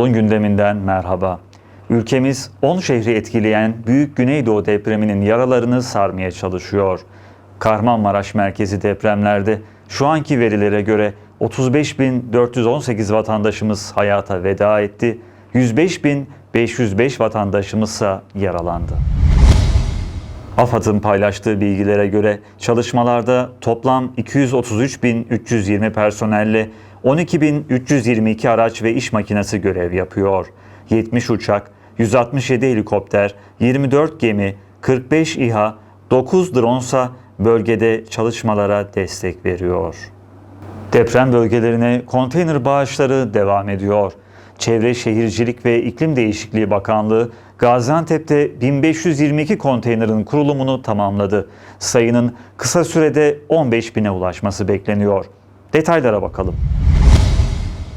Yolun gündeminden merhaba. Ülkemiz 10 şehri etkileyen Büyük Güneydoğu depreminin yaralarını sarmaya çalışıyor. Kahramanmaraş merkezi depremlerde şu anki verilere göre 35.418 vatandaşımız hayata veda etti. 105.505 vatandaşımızsa yaralandı. AFAD'ın paylaştığı bilgilere göre çalışmalarda toplam 233.320 personelle 12.322 araç ve iş makinesi görev yapıyor. 70 uçak, 167 helikopter, 24 gemi, 45 İHA, 9 dronsa bölgede çalışmalara destek veriyor. Deprem bölgelerine konteyner bağışları devam ediyor. Çevre Şehircilik ve İklim Değişikliği Bakanlığı Gaziantep'te 1522 konteynerin kurulumunu tamamladı. Sayının kısa sürede 15 bine ulaşması bekleniyor. Detaylara bakalım.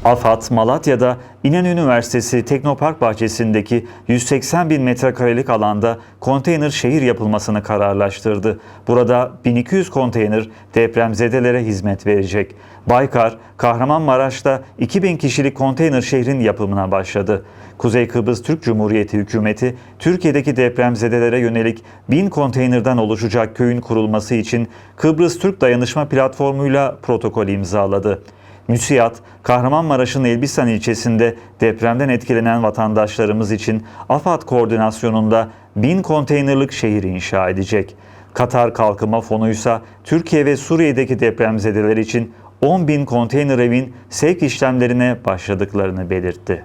AFAD, Malatya'da İnönü Üniversitesi Teknopark bahçesindeki 180 bin metrekarelik alanda konteyner şehir yapılmasını kararlaştırdı. Burada 1200 konteyner depremzedelere hizmet verecek. Baykar, Kahramanmaraş'ta 2000 kişilik konteyner şehrin yapımına başladı. Kuzey Kıbrıs Türk Cumhuriyeti hükümeti, Türkiye'deki depremzedelere yönelik 1000 konteynerden oluşacak köyün kurulması için Kıbrıs Türk Dayanışma Platformu'yla protokol imzaladı. MÜSİAD, Kahramanmaraş'ın Elbistan ilçesinde depremden etkilenen vatandaşlarımız için AFAD koordinasyonunda 1000 konteynerlık şehir inşa edecek. Katar Kalkınma Fonu ise Türkiye ve Suriye'deki depremzedeler için 10 bin konteyner evin sevk işlemlerine başladıklarını belirtti.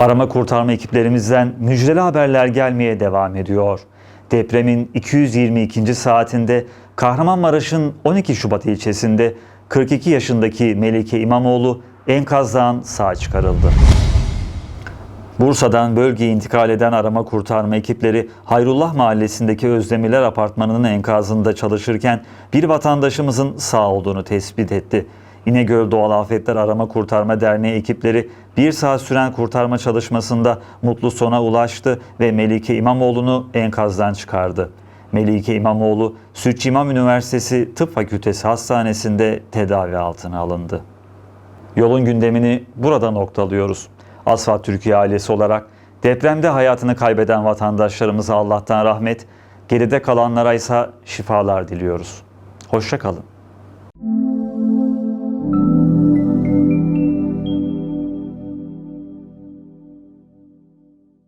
Arama kurtarma ekiplerimizden müjdeli haberler gelmeye devam ediyor. Depremin 222. saatinde Kahramanmaraş'ın 12 Şubat ilçesinde 42 yaşındaki Melike İmamoğlu enkazdan sağ çıkarıldı. Bursa'dan bölgeye intikal eden arama kurtarma ekipleri Hayrullah Mahallesi'ndeki Özdemiler Apartmanı'nın enkazında çalışırken bir vatandaşımızın sağ olduğunu tespit etti. İnegöl Doğal Afetler Arama Kurtarma Derneği ekipleri bir saat süren kurtarma çalışmasında mutlu sona ulaştı ve Melike İmamoğlu'nu enkazdan çıkardı. Melike İmamoğlu, Sütçü İmam Üniversitesi Tıp Fakültesi Hastanesi'nde tedavi altına alındı. Yolun gündemini burada noktalıyoruz. Asfalt Türkiye ailesi olarak depremde hayatını kaybeden vatandaşlarımıza Allah'tan rahmet, geride kalanlara ise şifalar diliyoruz. Hoşçakalın.